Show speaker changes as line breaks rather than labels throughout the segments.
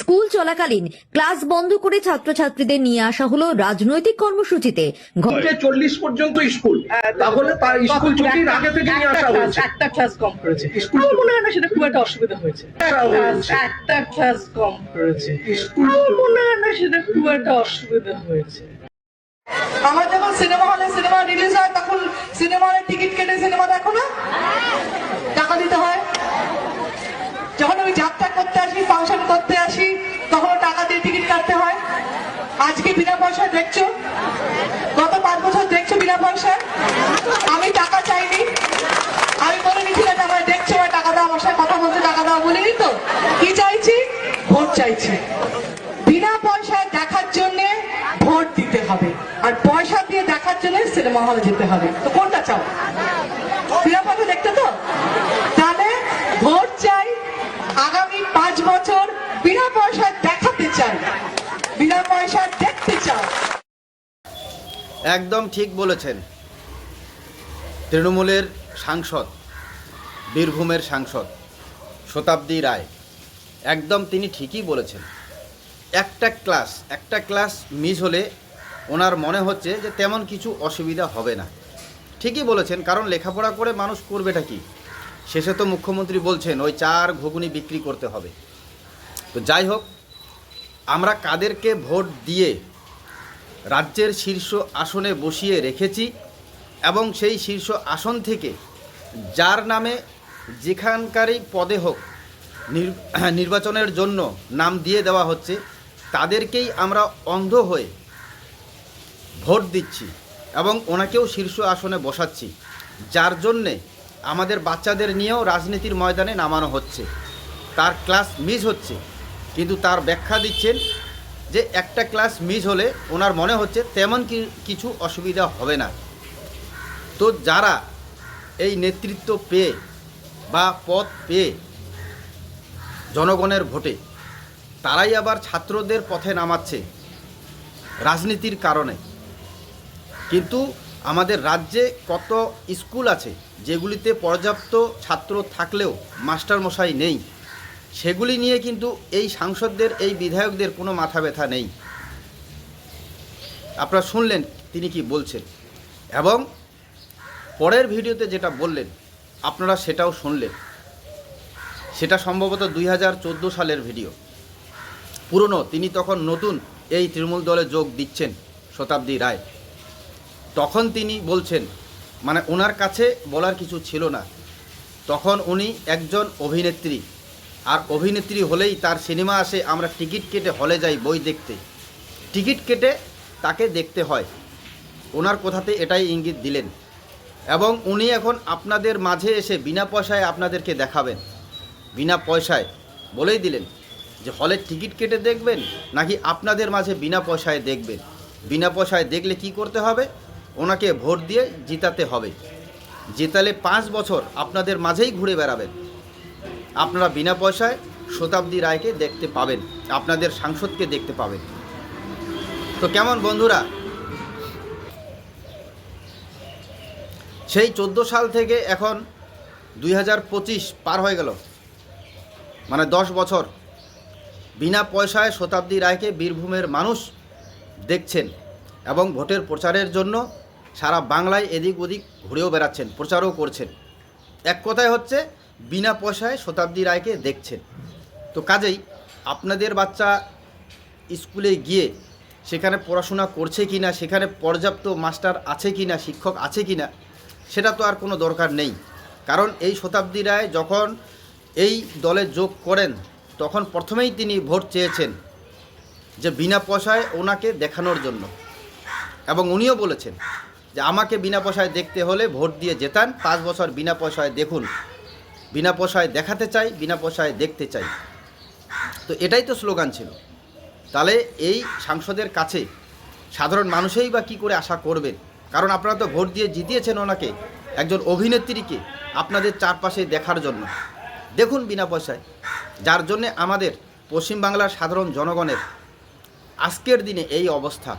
School চলাকালীন class বন্ধ করে ছাত্রছাত্রীদের নিয়ে আসা হলো রাজনৈতিক কর্মসূচিতে।
চল্লিশ পর্যন্ত স্কুল। তাহলে তার স্কুল ছুটির আগে থেকে নিয়ে আসা
একটা
হয়েছে।
একটা ক্লাস কম করেছে।
স্কুল
মনে হয় না সেটা খুব একটা অসুবিধা হয়েছে।
একটা
ক্লাস কম করেছে।
স্কুল
মনে হয় না সেটা খুব একটা অসুবিধা হয়েছে। আমার যখন সিনেমা হলে সিনেমা রিলিজ হয় তখন সিনেমা হলে টিকিট কেটে সিনেমা দেখো না? টাকা দিতে হয়। যখন আমি যাত্রা করতে আসি ফাংশন করতে আসি তখন টাকা দিয়ে টিকিট কাটতে হয়। আজকে বিনা পয়সায় দেখছ? গত পাঁচ বছর দেখছ বিনা পয়সায়? আমি টাকা চাইনি। আমি বলে যে আমার দেখছ আমার টাকা দাও, আমার সাথে কথা বলতে টাকা দাও, বলিনি তো? কি চাইছি? ভোট চাইছি। বিনা পয়সায় দেখার জন্য ভোট দিতে হবে। আর পয়সা দিয়ে দেখার জন্য সিনেমা হলে যেতে হবে। তো কোনটা চাও? বিনা পয়সা দেখতে তো তাহলে ভোট চাই আগামী পাঁচ বছর বিনা পয়সা দেখাতে চাই। বিনা পয়সা দেখতে চাই।
একদম ঠিক বলেছেন। তৃণমূলের সাংসদ, বীরভূমের সাংসদ শতাব্দী রায়, একদম তিনি ঠিকই বলেছেন। একটা ক্লাস একটা ক্লাস মিস হলে ওনার মনে হচ্ছে যে তেমন কিছু অসুবিধা হবে না। ঠিকই বলেছেন, কারণ লেখাপড়া করে মানুষ করবেটা কি? শেষে তো মুখ্যমন্ত্রী বলছেন, ওই চার ঘুগুনি বিক্রি করতে হবে। তো যাই হোক, আমরা কাদেরকে ভোট দিয়ে রাজ্যের শীর্ষ আসনে বসিয়ে রেখেছি এবং সেই শীর্ষ আসন থেকে যার নামে যেখানকারই পদে হোক নির- নির্বাচনের জন্য নাম দিয়ে দেওয়া হচ্ছে, তাদেরকেই আমরা অন্ধ হয়ে ভোট দিচ্ছি এবং ওনাকেও শীর্ষ আসনে বসাচ্ছি, যার জন্যে আমাদের বাচ্চাদের নিয়েও রাজনীতির ময়দানে নামানো হচ্ছে। তার ক্লাস মিস হচ্ছে। কিন্তু তার ব্যাখ্যা দিচ্ছেন যে একটা ক্লাস মিস হলে ওনার মনে হচ্ছে তেমন কি- কিছু অসুবিধা হবে না। তো যারা এই নেতৃত্ব পেয়ে বা পদ পেয়ে জনগণের ভোটে, তারাই আবার ছাত্রদের পথে নামাচ্ছে রাজনীতির কারণে। কিন্তু আমাদের রাজ্যে কত স্কুল আছে যেগুলিতে পর্যাপ্ত ছাত্র থাকলেও মাস্টারমশাই নেই? সেগুলি নিয়ে কিন্তু এই সাংসদদের, এই বিধায়কদের কোনো মাথা ব্যথা নেই। আপনারা শুনলেন তিনি কি বলছেন। এবং পরের ভিডিওতে যেটা বললেন, আপনারা সেটাও শুনলেন। সেটা সম্ভবত দুই হাজার চোদ্দ সালের ভিডিও। পুরনো, তিনি তখন নতুন এই তৃণমূল দলে যোগ দিচ্ছেন শতাব্দী রায়। তখন তিনি বলছেন মানে ওনার কাছে বলার কিছু ছিল না। তখন উনি একজন অভিনেত্রী আর অভিনেত্রী হলেই তার সিনেমা আসে, আমরা টিকিট কেটে হলে যাই বই দেখতে। টিকিট কেটে তাকে দেখতে হয়। ওনার কথাতে এটাই ইঙ্গিত দিলেন। এবং উনি এখন আপনাদের মাঝে এসে বিনা পয়সায় আপনাদেরকে দেখাবেন। বিনা পয়সায় বলেই দিলেন যে হলের টিকিট কেটে দেখবেন নাকি আপনাদের মাঝে বিনা পয়সায় দেখবেন? বিনা পয়সায় দেখলে কি করতে হবে? ওনাকে ভোট দিয়ে জিতাতে হবে। জেতালে পাঁচ বছর আপনাদের মাঝেই ঘুরে বেড়াবেন। আপনারা বিনা পয়সায় শতাব্দী রায়কে দেখতে পাবেন, আপনাদের সাংসদকে দেখতে পাবেন। তো কেমন বন্ধুরা? সেই চোদ্দ সাল থেকে এখন দুই হাজার পঁচিশ পার হয়ে গেল। মানে দশ বছর। বিনা পয়সায় শতাব্দী রায়কে বীরভূমের মানুষ দেখছেন এবং ভোটের প্রচারের জন্য সারা বাংলায় এদিক ওদিক ঘুরেও বেড়াচ্ছেন, প্রচারও করছেন। এক কথায় হচ্ছে বিনা পয়সায় শতাব্দী রায়কে দেখছেন। তো কাজেই আপনাদের বাচ্চা স্কুলে গিয়ে সেখানে পড়াশোনা করছে কি না সেখানে পর্যাপ্ত মাস্টার আছে কি না শিক্ষক আছে কি না সেটা তো আর কোনো দরকার নেই। কারণ এই শতাব্দী রায় যখন এই দলে যোগ করেন, তখন প্রথমেই তিনি ভোট চেয়েছেন যে বিনা পয়সায় ওনাকে দেখানোর জন্য। এবং উনিও বলেছেন যে আমাকে বিনা পয়সায় দেখতে হলে ভোট দিয়ে জেতান, পাঁচ বছর বিনা পয়সায় দেখুন। বিনা পয়সায় দেখাতে চাই, বিনা পয়সায় দেখতে চাই। তো এটাই তো স্লোগান ছিল। তাহলে এই সাংসদের কাছে সাধারণ মানুষই বা কী করে আশা করবেন? কারণ আপনারা তো ভোট দিয়ে জিতিয়েছেন ওনাকে, একজন অভিনেত্রীকে আপনাদের চারপাশে দেখার জন্য। দেখুন বিনা পয়সায়। যার জন্যে আমাদের পশ্চিমবাংলার সাধারণ জনগণের আজকের দিনে এই অবস্থা।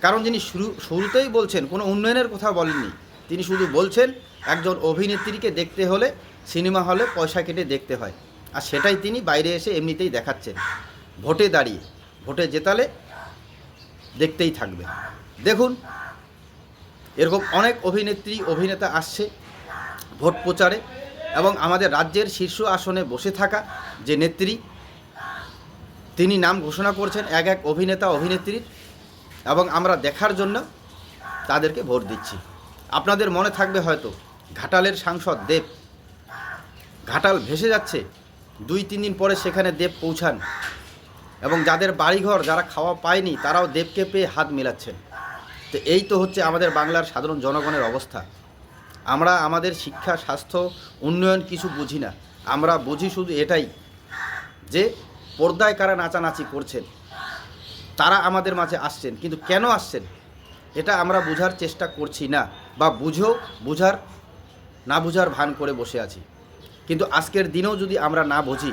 কারণ যিনি শুরু, শুরুতেই বলছেন, কোনো উন্নয়নের কথা বলেননি। তিনি শুধু বলছেন একজন অভিনেত্রীকে দেখতে হলে সিনেমা হলে পয়সা কেটে দেখতে হয়। আর সেটাই তিনি বাইরে এসে এমনিতেই দেখাচ্ছেন। ভোটে দাঁড়িয়ে, ভোটে জেতালে দেখতেই থাকবে। দেখুন, এরকম অনেক অভিনেত্রী, অভিনেতা আসছে ভোট প্রচারে এবং আমাদের রাজ্যের শীর্ষ আসনে বসে থাকা যে নেত্রী, তিনি নাম ঘোষণা করছেন এক এক অভিনেতা, অভিনেত্রীর এবং আমরা দেখার জন্য তাদেরকে ভোট দিচ্ছি। আপনাদের মনে থাকবে হয়তো ঘাটালের সাংসদ দেব। ঘাটাল ভেসে যাচ্ছে। দুই, তিন দিন পরে সেখানে দেব পৌঁছান এবং যাদের বাড়িঘর যারা খাওয়া পায়নি, তারাও দেবকে পেয়ে হাত মেলাচ্ছেন। তো এই তো হচ্ছে আমাদের বাংলার সাধারণ জনগণের অবস্থা। আমরা আমাদের শিক্ষা, স্বাস্থ্য, উন্নয়ন কিছু বুঝি না। আমরা বুঝি শুধু এটাই যে পর্দায় কারা নাচানাচি করছেন, তারা আমাদের মাঝে আসছেন। কিন্তু কেন আসছেন? এটা আমরা বোঝার চেষ্টা করছি না বা বুঝেও, বুঝার না বুঝার ভান করে বসে আছি। কিন্তু আজকের দিনেও যদি আমরা না বুঝি,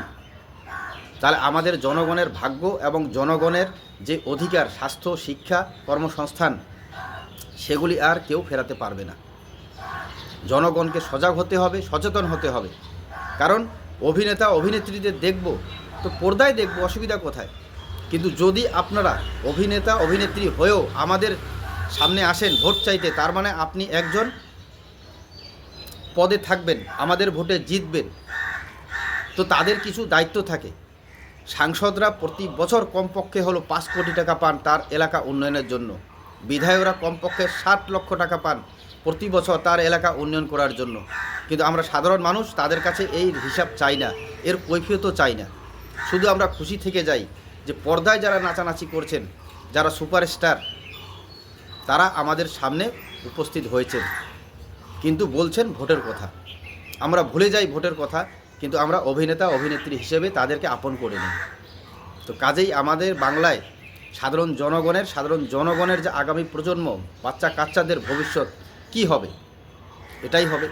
তাহলে আমাদের জনগণের ভাগ্য এবং জনগণের যে অধিকার, স্বাস্থ্য, শিক্ষা, কর্মসংস্থান, সেগুলি আর কেউ ফেরাতে পারবে না। জনগণকে সজাগ হতে হবে, সচেতন হতে হবে। কারণ অভিনেতা অভিনেত্রীদের দেখব তো পর্দায় দেখব অসুবিধা কোথায়? কিন্তু যদি আপনারা অভিনেতা, অভিনেত্রী হয়েও আমাদের সামনে আসেন ভোট চাইতে, তার মানে আপনি একজন পদে থাকবেন, আমাদের ভোটে জিতবেন। তো তাদের কিছু দায়িত্ব থাকে। সাংসদরা প্রতি বছর কমপক্ষে হলো পাঁচ কোটি টাকা পান তার এলাকা উন্নয়নের জন্য। বিধায়করা কমপক্ষে ষাট লক্ষ টাকা পান প্রতি বছর তার এলাকা উন্নয়ন করার জন্য। কিন্তু আমরা সাধারণ মানুষ, তাদের কাছে এই হিসাব চাই না, এর কৈফিয়তও চাই না। শুধু আমরা খুশি থেকে যাই যে পর্দায় যারা নাচানাচি করছেন, যারা সুপারস্টার, তারা আমাদের সামনে উপস্থিত হয়েছেন। কিন্তু বলছেন ভোটের কথা। আমরা ভুলে যাই ভোটের কথা, কিন্তু আমরা অভিনেতা, অভিনেত্রী হিসেবে তাদেরকে আপন করে নিই। তো কাজেই আমাদের বাংলায় সাধারণ জনগণের সাধারণ জনগণের যে আগামী প্রজন্ম, বাচ্চা কাচ্চাদের ভবিষ্যৎ কি হবে? এটাই হবে।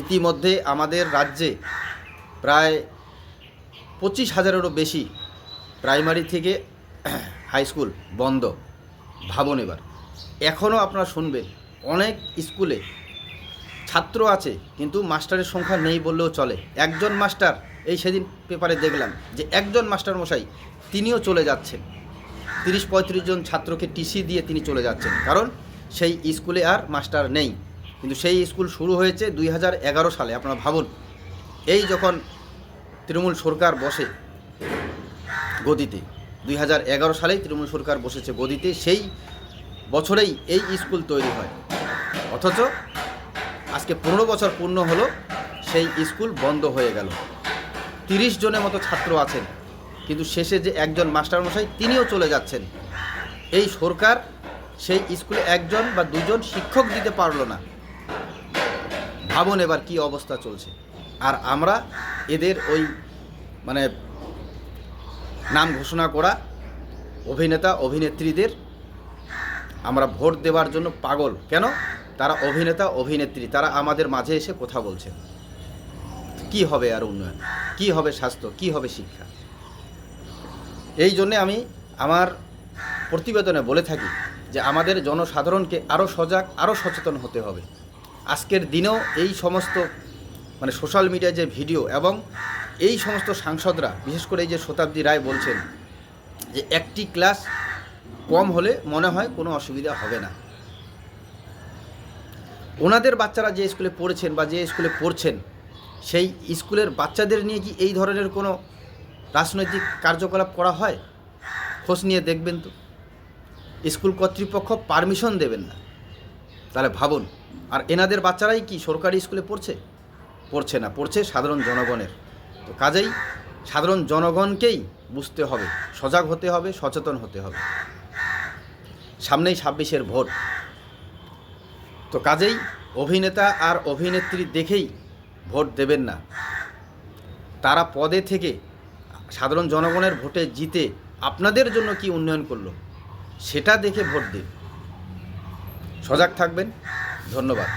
ইতিমধ্যে আমাদের রাজ্যে প্রায় পঁচিশ হাজারেরও বেশি প্রাইমারি থেকে হাই স্কুল বন্ধ। ভাবুন এবার। এখনও আপনারা শুনবেন অনেক স্কুলে ছাত্র আছে, কিন্তু মাস্টারের সংখ্যা নেই বললেও চলে। একজন মাস্টার, এই সেদিন পেপারে দেখলাম যে একজন মাস্টার মশাই তিনিও চলে যাচ্ছেন। তিরিশ পঁয়ত্রিশ জন ছাত্রকে টিসি দিয়ে তিনি চলে যাচ্ছেন। কারণ সেই স্কুলে আর মাস্টার নেই। কিন্তু সেই স্কুল শুরু হয়েছে দুই হাজার এগারো সালে, আপনারা ভাবুন। এই যখন তৃণমূল সরকার বসে গদিতে, দুই সালেই তৃণমূল সরকার বসেছে গদিতে, সেই বছরেই এই স্কুল তৈরি হয়। অথচ আজকে পনেরো বছর পূর্ণ হলো, সেই স্কুল বন্ধ হয়ে গেল। তিরিশ জনের মতো ছাত্র আছেন, কিন্তু শেষে যে একজন মাস্টারমশাই তিনিও চলে যাচ্ছেন। এই সরকার সেই স্কুলে একজন বা দুজন শিক্ষক দিতে পারল না। ভাবুন এবার কি অবস্থা চলছে। আর আমরা এদের ওই মানে নাম ঘোষণা করা অভিনেতা, অভিনেত্রীদের আমরা ভোট দেওয়ার জন্য পাগল। কেন? তারা অভিনেতা, অভিনেত্রী, তারা আমাদের মাঝে এসে কথা বলছেন কি হবে আর উন্নয়ন? কি হবে স্বাস্থ্য? কি হবে শিক্ষা? এই জন্যে আমি আমার প্রতিবেদনে বলে থাকি যে আমাদের জনসাধারণকে আরও সজাগ আরও সচেতন হতে হবে। আজকের দিনেও এই সমস্ত মানে সোশ্যাল মিডিয়ায় যে ভিডিও এবং এই সমস্ত সাংসদরা, বিশেষ করে এই যে শতাব্দী রায় বলছেন যে একটি ক্লাস কম হলে মনে হয় কোনো অসুবিধা হবে না। ওনাদের বাচ্চারা যে স্কুলে পড়েছেন বা যে স্কুলে পড়ছেন, সেই স্কুলের বাচ্চাদের নিয়ে কি এই ধরনের কোনো রাজনৈতিক কার্যকলাপ করা হয়? খোঁজ নিয়ে দেখবেন তো। স্কুল কর্তৃপক্ষ পারমিশন দেবেন না। তাহলে ভাবুন, আর এনাদের বাচ্চারাই কি সরকারি স্কুলে পড়ছে? পড়ছে না, পড়ছে সাধারণ জনগণের। তো কাজেই সাধারণ জনগণকেই বুঝতে হবে, সজাগ হতে হবে, সচেতন হতে হবে। সামনেই ছাব্বিশের ভোট। তো কাজেই অভিনেতা আর অভিনেত্রী দেখেই ভোট দেবেন না। তারা পদে থেকে সাধারণ জনগণের ভোটে জিতে আপনাদের জন্য কি উন্নয়ন করল, সেটা দেখে ভোট দিন। সজাগ থাকবেন। ধন্যবাদ।